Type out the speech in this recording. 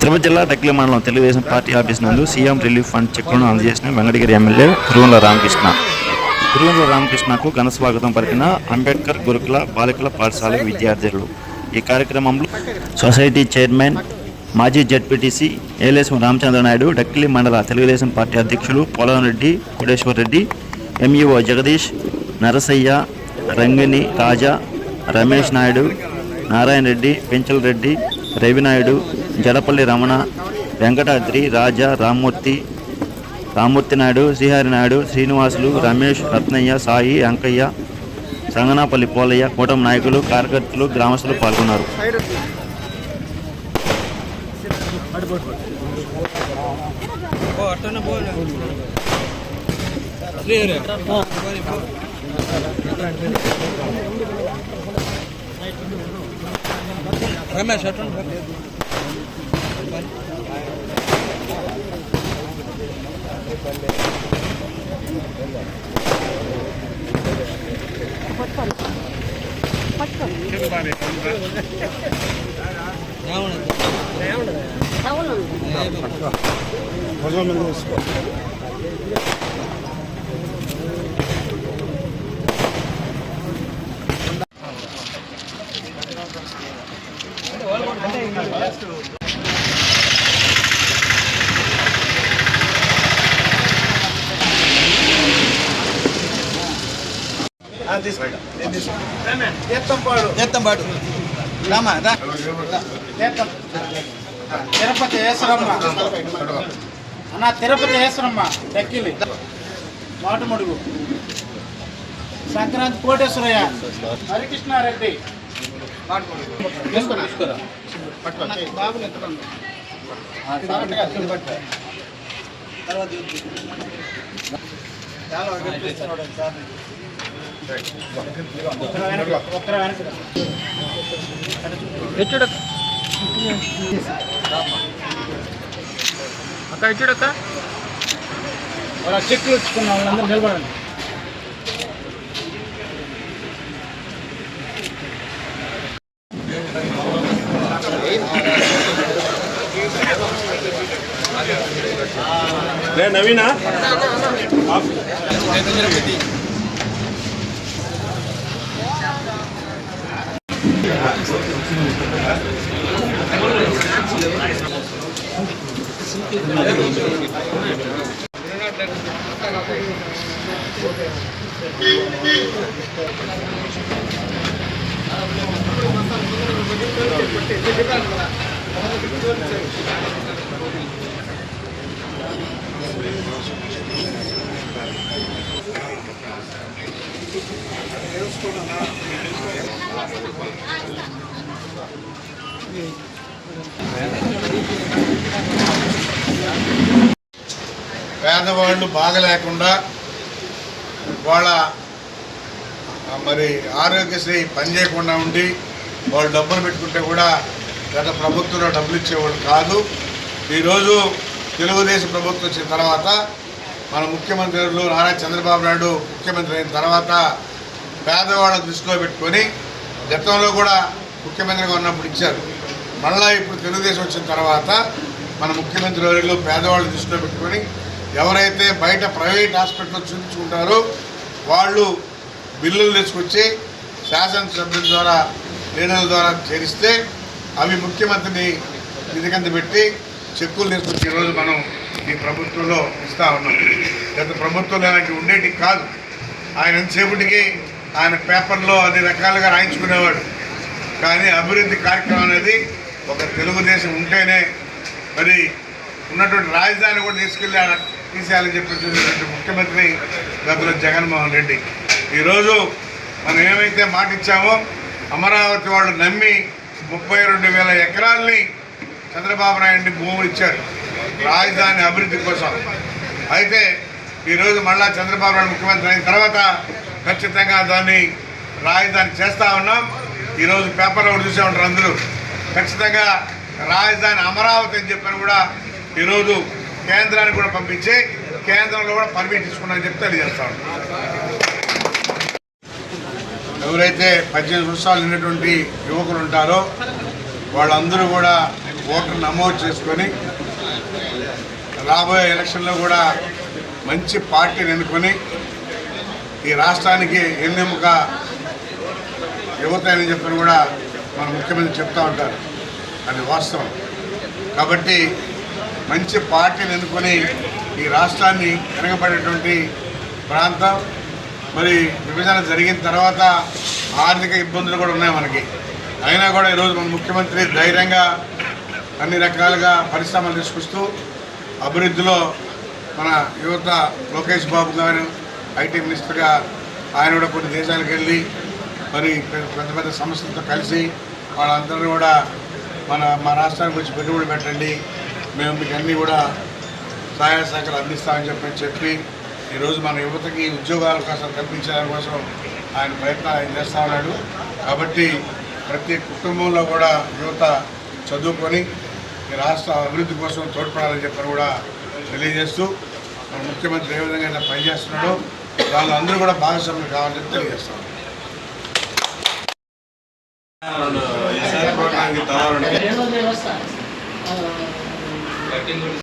తిరుపతి జిల్లా టెక్లి మండలం Telugu Desam party office నందు సీఎం రిలీఫ్ ఫండ్ చెక్లను అందజేసిన వెంకటగిరి ఎమ్మెల్యే తిరుమల రామకృష్ణ. తిరుమల రామకృష్ణకు ఘన స్వాగతం పలికిన అంబేద్కర్ గురుకుల బాలికల పాఠశాల విద్యార్థులు. ఈ కార్యక్రమంలో సొసైటీ చైర్మన్ మాజీ జడ్పీటీసీ ఏలేశం రామచంద్ర నాయుడు డక్కిలి మండల తెలుగుదేశం పార్టీ అధ్యక్షులు పోలం రెడ్డి కోటేశ్వర్ రెడ్డి ఎంఈఓ జగదీష్ నరసయ్య రంగిని రాజా రమేష్ నాయుడు నారాయణ రెడ్డి పెంచల్ రెడ్డి రవినాయుడు జడపల్లి రమణ వెంకటాద్రి రాజా రామ్మూర్తి రామ్మూర్తి నాయుడు శ్రీహరి నాయుడు శ్రీనివాసులు రమేష్ రత్నయ్య సాయి అంకయ్య సంగనాపల్లి పోలయ్య కూటమి నాయకులు కార్యకర్తలు గ్రామస్తులు పాల్గొన్నారు. రమేష్ అటు ఎత్తం పాడు. రామా రా. తిరుపతి వేసరమ్మ అన్న తిరుపతి వేసరమ్మ డక్కిలి. మాటుమడుగు సంక్రాంతి కోటేశ్వరయ్య. హరికృష్ణారెడ్డి. తర్వాత ఇది. చాలా ఒకటి తీస్తున్నాడు సార్. ఒక్కరు వెనక్కి, ఒక్కరు వెనక్కి రా. అక్క ఇచ్చుడక్క వాళ్ళ చెక్కులు ఇచ్చుకున్న వాళ్ళందరూ నిలబడండి నవీనా よろしくお願いします。పేదవాళ్ళు బాగలేకుండా వాళ్ళ మరి ఆరోగ్యశ్రీ పనిచేయకుండా ఉండి వాళ్ళు డబ్బులు పెట్టుకుంటే కూడా గత ప్రభుత్వంలో డబ్బులు ఇచ్చేవాళ్ళు కాదు. ఈరోజు తెలుగుదేశం ప్రభుత్వం వచ్చిన తర్వాత మన ముఖ్యమంత్రులు నారా చంద్రబాబు నాయుడు ముఖ్యమంత్రి అయిన తర్వాత పేదవాళ్ళ దృష్టిలో పెట్టుకొని గతంలో కూడా ముఖ్యమంత్రిగా ఉన్నప్పుడు ఇచ్చారు. మళ్ళా ఇప్పుడు తెలుగుదేశం వచ్చిన తర్వాత మన ముఖ్యమంత్రి వారిలో పేదవాళ్ళు దృష్టిలో పెట్టుకొని ఎవరైతే బయట ప్రైవేట్ హాస్పిటల్లో చూపించుకుంటారో వాళ్ళు బిల్లులు తీసుకొచ్చి శాసనసభ్యుల ద్వారా లీడర్ల ద్వారా చేరిస్తే అవి ముఖ్యమంత్రిని నిధికంత పెట్టి చెక్కులు తీసుకొచ్చి ఈరోజు మనం ఈ ప్రభుత్వంలో ఇస్తా ఉన్నాం. గత ప్రభుత్వంలో ఇలాంటివి ఉండేటి కాదు. ఆయన ఎంతసేపటికి ఆయన పేపర్లో అన్ని రకాలుగా రాయించుకునేవాడు. కానీ అభివృద్ధి కార్యక్రమం అనేది ఒక తెలుగుదేశం ఉంటేనే మరి ఉన్నటువంటి రాజధాని కూడా తీసుకెళ్ళి ఆడ తీసేయాలని చెప్పినటువంటి ముఖ్యమంత్రి గతంలో జగన్మోహన్ రెడ్డి. ఈరోజు మనం ఏమైతే మాట ఇచ్చామో అమరావతి వాళ్ళు నమ్మి ముప్పై రెండు వేల ఎకరాల్ని చంద్రబాబు నాయుడు భూములు ఇచ్చారు. రాజధాని అభివృద్ధి కోసం. అయితే ఈరోజు మళ్ళా చంద్రబాబు నాయుడు ముఖ్యమంత్రి అయిన తర్వాత ఖచ్చితంగా దాన్ని రాజధాని చేస్తా ఉన్నాం. ఈరోజు పేపర్లో కూడా చూసే ఉంటారు అందరూ. ఖచ్చితంగా రాజధాని అమరావతి అని చెప్పని కూడా ఈరోజు కేంద్రానికి కూడా పంపించి కేంద్రంలో కూడా పర్మిట్ తీసుకున్నామని చెప్పి తెలియజేస్తా ఎవరైతే పద్దెనిమిది సంవత్సరాలు ఉన్నటువంటి యువకులు ఉంటారో వాళ్ళందరూ కూడా ఓటర్ నమోదు చేసుకొని రాబోయే ఎలక్షన్లో కూడా మంచి పార్టీని ఎన్నుకొని ఈ రాష్ట్రానికి ఎన్నెముక యువత అని చెప్పని కూడా మన ముఖ్యమంత్రి చెప్తా ఉంటారు. అది వాస్తవం. కాబట్టి మంచి పార్టీని ఎన్నుకొని ఈ రాష్ట్రాన్ని వెనకబడేటువంటి ప్రాంతం మరి విభజన జరిగిన తర్వాత ఆర్థిక ఇబ్బందులు కూడా ఉన్నాయి మనకి. అయినా కూడా ఈరోజు మన ముఖ్యమంత్రి ధైర్యంగా అన్ని రకాలుగా పరిశ్రమలు తీసుకొస్తూ అభివృద్ధిలో మన యువత లోకేష్ బాబు గారు ఐటీ మినిస్టర్గా ఆయన కూడా కొన్ని దేశాలకు వెళ్ళి మరి పెద్ద పెద్ద పెద్ద సంస్థలతో కలిసి వాళ్ళందరినీ కూడా మన మా రాష్ట్రానికి వచ్చి పెట్టుబడి పెట్టండి. మేము మీకు అన్నీ కూడా సహాయ శాఖలు అందిస్తామని చెప్పి చెప్పి ఈరోజు మన యువతకి ఉద్యోగాల కోసం కల్పించడానికి కోసం ఆయన ప్రయత్నాలు ఆయన చేస్తూ ఉన్నాడు. కాబట్టి ప్రతి కుటుంబంలో కూడా యువత చదువుకొని ఈ రాష్ట్ర అభివృద్ధి కోసం తోడ్పడాలని చెప్పని కూడా తెలియజేస్తూ ముఖ్యమంత్రి ఏ విధంగా అయితే పనిచేస్తున్నాడో వాళ్ళందరూ కూడా భాగస్వామ్యం కావాలని తెలియజేస్తాను покинули